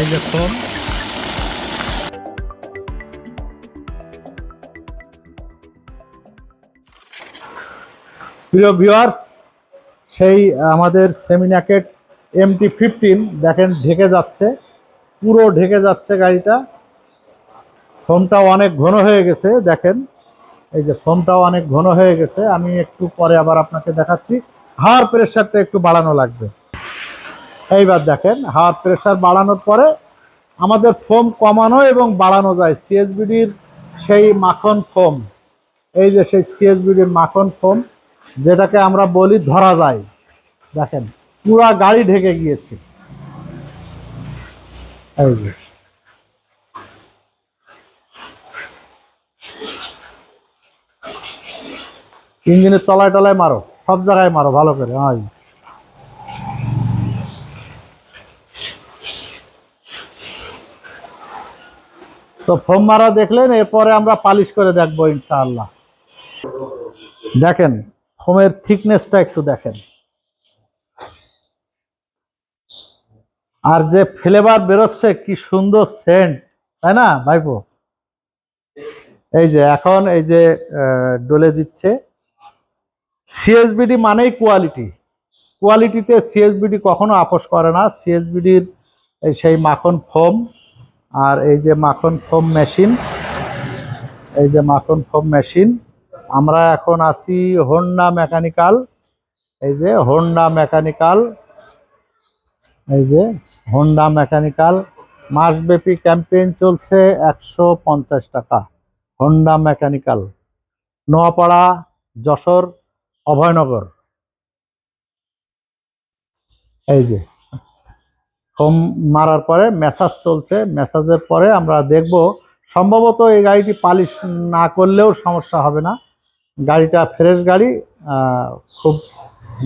এই যে ফোম প্রিয় ভিউয়ার্স সেই আমাদের সেমিনাকেট এমটি ফিফটিন দেখেন, ঢেকে যাচ্ছে। পুরো ঢেকে যাচ্ছে গাড়িটা। ফোমটাও অনেক ঘন হয়ে গেছে, দেখেন। এই যে ফোমটাও অনেক ঘন হয়ে গেছে। আমি একটু পরে আবার আপনাকে দেখাচ্ছি। হাওয়ার প্রেশারটা একটু বাড়ানো লাগবে। এইবার দেখেন হাওয়ার প্রেশার বাড়ানোর পরে আমাদের ফোম কমানো এবং বাড়ানো যায়। সিএসবিডির সেই মাখন ফোম এই যে সেই সিএসবিডির মাখন ফোম যেটাকে আমরা বলি ধরা যায়। দেখেন, পুরা গাড়ি ঢেকে গিয়েছে। এই যে। ইঞ্জিনের তলায় টলায় মারো, সব জায়গায় মারো, ভালো করে, হয়। তো ফোম মারা দেখলেন, এরপরে আমরা পালিশ করে দেখব ইনশাআল্লাহ। দেখেন ফোমের থিকনেসটা একটু দেখেন। আর যে ফ্লেভার বেরোচ্ছে, কি সুন্দর সেন্ট, তাই না, ভাইপো? এই যে এখন এই যে ডলে দিচ্ছে। সিএসবিডি মানেই কোয়ালিটি। কোয়ালিটিতে সিএসবিডি কখনো আপোষ করে না। সিএসবিডির সেই মাখন ফোম আর এই যে মাখন ফোম মেশিন, এই যে মাখন ফোম মেশিন, আমরা এখন আছি হন্ডা মেকানিক্যাল, এই যে হন্ডা মেকানিক্যাল, এই যে হন্ডা মেকানিক্যাল, মাসব্যাপী ক্যাম্পেইন চলছে একশো পঞ্চাশ টাকা, হোন্ডা মেকানিক্যাল, নোয়াপাড়া, যশোর, অভয়নগর। এই যে ফোম মারার পরে মেসাজ চলছে। মেসাজের পরে আমরা দেখব, সম্ভবত এই গাড়িটি পালিশ না করলেও সমস্যা হবে না। গাড়িটা ফ্রেশ গাড়ি খুব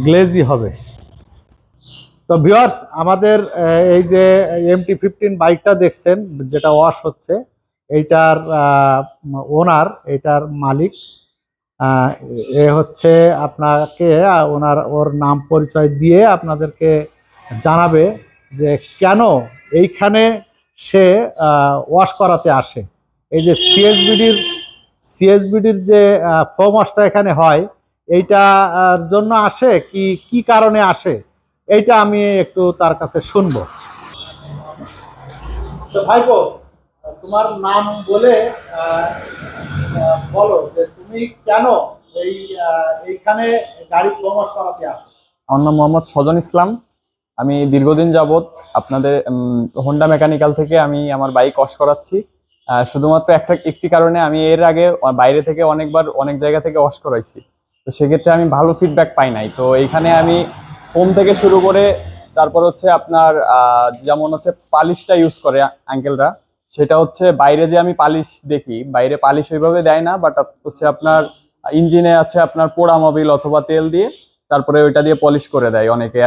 গ্লেজি হবে। তো ভিওয়ার্স আমাদের এই যে এমটি ফিফটিন বাইকটা দেখছেন, যেটা ওয়াশ হচ্ছে, এইটার ওনার এটার মালিক এ হচ্ছে আপনাকে ওনার, ওর নাম পরিচয় দিয়ে আপনাদেরকে জানাবে যে কেন এইখানে সে ওয়াশ করাতে আসে? এই যে সিএসবিডির সিএসবিডির যে ফোম ওয়াশটা এখানে হয়, এইটার জন্য আসে কি কি কারণে আসে? এইটা আমি একটু তার কাছে শুনব। তো তোমার নাম বলে বলো যে তুমি কেন এই এইখানে গাড়ি ফোম ওয়াশ করাতে আসো? আমার নাম মোহাম্মদ সজন ইসলাম। আমি দীর্ঘদিন যাবৎ আপনাদের হোন্ডা মেকানিক্যাল থেকে আমি আমার বাইক ওয়াশ করাচ্ছি। শুধুমাত্র একটা, একটি কারণে আমি এর আগে বাইরে থেকে অনেকবার অনেক জায়গা থেকে ওয়াশ করাইছি। তো সেক্ষেত্রে আমি ভালো ফিডব্যাক পাই নাই। তো এইখানে আমি ফোম থেকে শুরু করে তারপর হচ্ছে আপনার যেমন হচ্ছে পালিশটা ইউজ করে আঙ্কেলরা সেটা হচ্ছে বাইরে যে আমি পালিশ দেখি, বাইরে পালিশ ওইভাবে দেয় না বাট হচ্ছে আপনার ইঞ্জিনে আছে আপনার পোড়া মোবিল অথবা তেল দিয়ে তারপরে ওইটা দিয়ে পলিশ করে দেয় অনেকে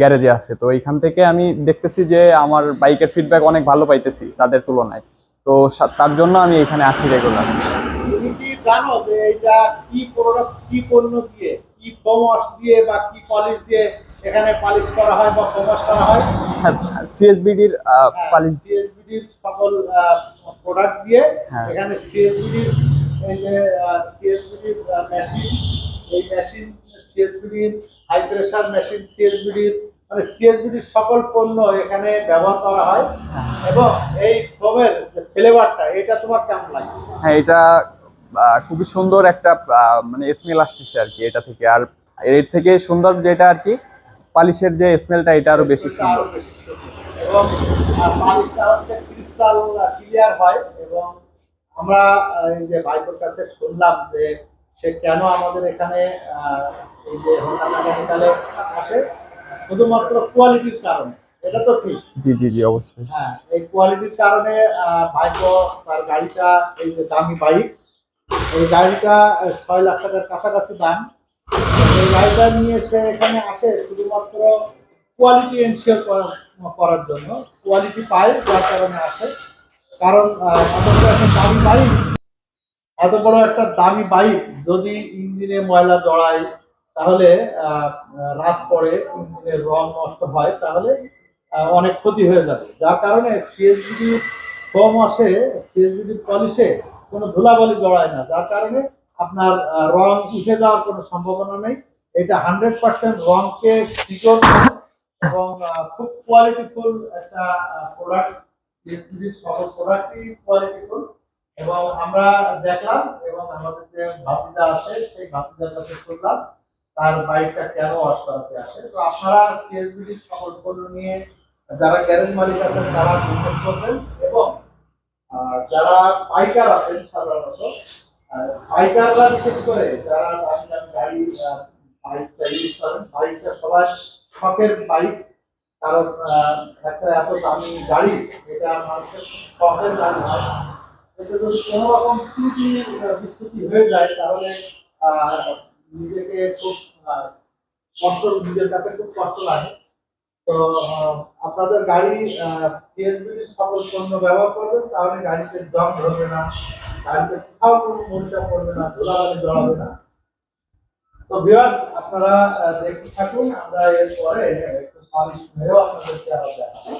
গ্যারেজে আছে। তো এইখান থেকে আমি দেখতেছি যে আমার বাইকের ফিডব্যাক অনেক ভালো পাইতেছি তাদের তুলনায়। তো তার জন্য আমি এখানে আসি রেগুলার জানো যে এটা কি প্রোডাক্ট কি পণ্য দিয়ে কি ফোম ওয়াশ দিয়ে বা কি পলিশ দিয়ে এখানে পালিশ করা হয় বা করা হয়? সিএসবিডির পালিশ সিএসবিডির সকল প্রোডাক্ট দিয়ে হ্যাঁ। এখানে সিএসবিডির এই যে সিএসবিডির মেশিন এই মেশিন সিএসবিডির হাই প্রেসার মেশিন সিএসবিডির মানে সিএসবিডির সকল পণ্য এখানে ব্যবহার করা হয়। এবং এই ফোমের ফ্লেভারটা এটা তোমার কেমন লাগে হ্যাঁ এটা খুবই সুন্দর একটা মানে স্মেল আসতেছে আর কি এটা থেকে। আর এর থেকে সুন্দর যেটা আর কি পালিশের যে স্মেলটা এটা আরও বেশি সুন্দর। এবং পানিটা হচ্ছে ক্রিস্টাল ক্লিয়ার হয়। এবং আমরা এই যে ভাইপোর কাছে শুনলাম যে সে কেন আমাদের এখানে এই যে হোন্ডা মেকানিক্যালে আসে? শুধুমাত্র কোয়ালিটির কারণে। এটা তো ঠিক। জি জি জি অবশ্যই। হ্যাঁ এই কোয়ালিটির কারণে ভাইপো তার গাড়িটা এই যে দামি বাইক এই গাড়িটা ছয় লাখ টাকার কাছাকাছি দাম। এই গাড়িটা নিয়ে সে এখানে আসে শুধুমাত্র কোয়ালিটি এনশিওর করার জন্য। কোয়ালিটি পায় যার কারণে আসে। কারণ বড় একটা দামি বাইক। এত বড় একটা দামি বাইক যদি ইঞ্জিনে ময়লা জড়ায়, তাহলে রাস পড়ে, ইঞ্জিনের রং নষ্ট হয়, তাহলে অনেক ক্ষতি হয়ে যাবে যার কারণে সিএসবিডি কম আসে সিএসবিডি পলিশে কোনো ধুলাবালি জড়ায় না। যার কারণে আপনার রং উঠে যাওয়ার কোনো সম্ভাবনা নেই। এটা হান্ড্রেড পার্সেন্ট রংকে সিকিউর এবং খুব কোয়ালিটিফুল একটা প্রোডাক্ট সকল প্রোডাক্টই কোয়ালিটিফুল এবং আমরা দেখলাম এবং আমাদের যে ভাতিজা আছে, সেই ভাতিজার কাছে শুনলাম, তার বাইকটা কেন ওয়াশ করাতে আসে। তো আপনারা সিএসবিডির সকল পণ্য নিয়ে যারা গ্যারেজ মালিক আছেন, তারা বিজনেস করবেন এবং যারা পাইকার আছেন সাধারণত পাইকাররা বিশেষ করে যারা দামি দামি গাড়ি বাইকটা ইউজ করেন বাইকটা সবাই শখের বাইক কারণ একটা এত দামি গাড়ি এটা মানুষের শখের গাড়ি কষ্ট, নিজের কাছে খুব কষ্ট লাগে। তো আপনাদের গাড়ি সিএসবির সকল পণ্য ব্যবহার করবেন, তাহলে গাড়িতে জং ধরবে না, গাড়িতে কোথাও কোনো মরিচা পড়বে না, ধুলাবালি জড়াবে না। তো ভিউয়ার্স আপনারা দেখতে থাকুন, আমরা এরপরে একটু পালিশ আবার দেখাবো।